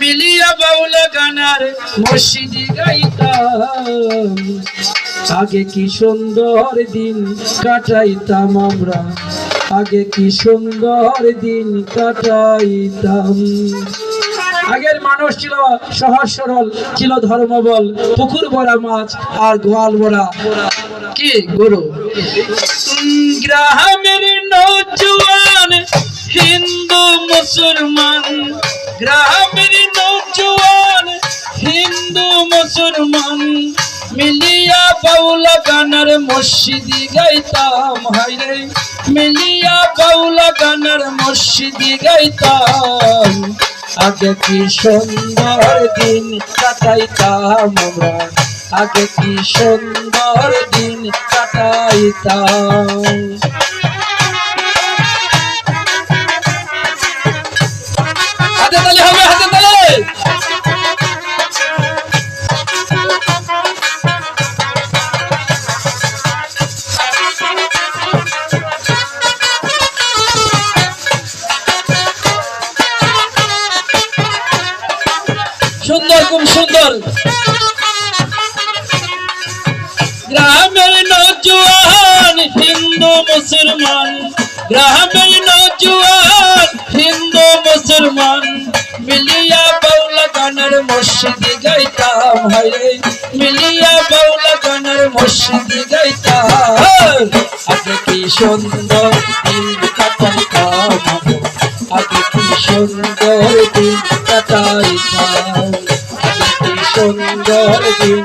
মিলিয়া বাউল গানার মসজিদি গাইতাম। আগে কি সুন্দর দিন কাটাইতাম আমরা? আগে কি সুন্দর দিন কাটাইতাম। আগের মানুষ ছিল সহজ সরল, ছিল ধর্মবল, পুকুর ভরা মাছ আর গোয়াল ভরা। কি, গরু? গ্রামের নৌজওয়ান হিন্দু, মুসলমান। গ্রামের নৌজওয়ান হিন্দু, মুসলমান। মিলিয়া বাউলা গানার মসজিদি গাইতাম হাইরে মিলিয়া বাউলা গানার মসজিদি গাইতাম। আগে কি সুন্দর দিন কাটাইতাম আমরা, আগে কি সুন্দর দিন কাটাইতাম। মুসলমান গ্রামের নৌজওয়ান, হিন্দু মুসলমান, মিলিয়া বাউলা গানের মসজিদে গাইতাম, হায়, মিলিয়া বাউলা গানের মসজিদে গাইতাম। আগে কি সুন্দর দিন কাটাইতাম, আগে কি সুন্দর দিন আগে কি সুন্দর দিন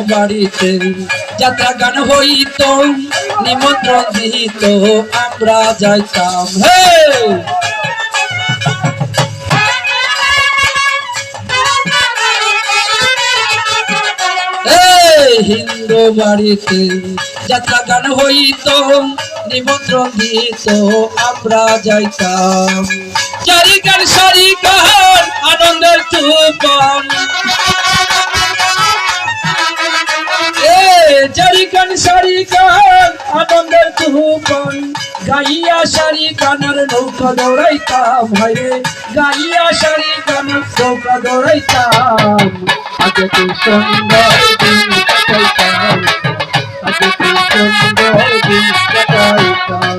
বাড়িতে। যাত্রা গান হইত, নিমন্ত্রণ দিত, আমরা যাইতাম। হে! হিন্দু বাড়িতে যাত্রা গান হইত, নিমন্ত্রণ দিত, আমরা যাইতাম। চারি গান সারি গান আনন্দের তুফান গাইয়া সারি কানার নৌকা দৌড়াইতাম হায় গাইয়া সারি কানার নৌকা দৌড়াইতাম। আগে কি সুন্দর দিন কাটাইতাম আগে কি সুন্দর দিন কাটাইতাম।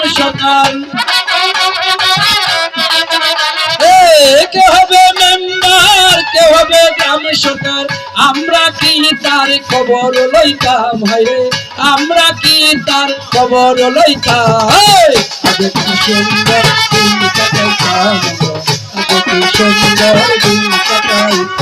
হবে সকাল কে হবে মেম্বার, কে হবে গ্রাম সকাল আমরা কি তার খবর লইতাম? হায় আমরা কি তার খবর লইতাম? সুন্দর দিন কাটাইতাম।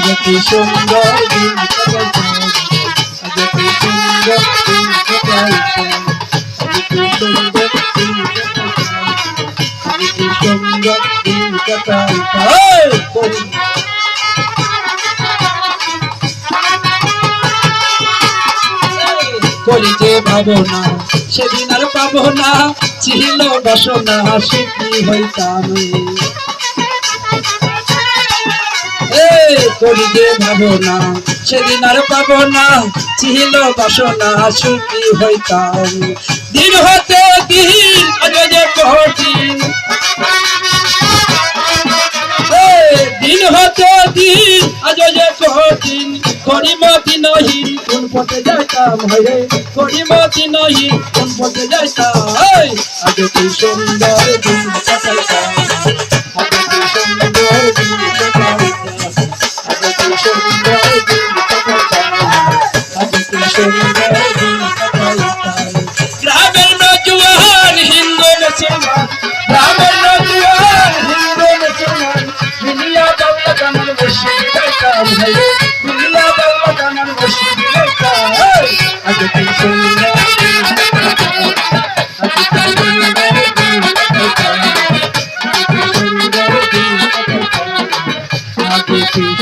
আগে কি সুন্দর দিন আগে কি সুন্দর দিন আগে কি সুন্দর দিন কাটাইতাম কি সুন্দর দিন কাটাইতাম এই, করি করি যে ভাবনা সেদিন আর পাবো না ছিল বাসনা সুখী হইতাম এ করি যে ভাবনা সেদিন আর পাবো না, ছিল বাসনা সুখী হইতাম। দিন হতে দিন যে কঠিন। দিন হতে দিন আজ যে কঠিন। করিমতি নহিন কোন পথে যাইতাম হরে করিমতি নহিন কোন পথে যাইতাম? আজ কি সুন্দর দিন কাটাইতাম। গানের মসজিদ গাইতাম ভাইরে মিলিয়া বাংলা গাইতাম আজ কি সুন্দর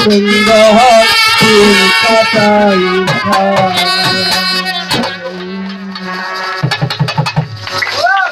সুন্দর আজ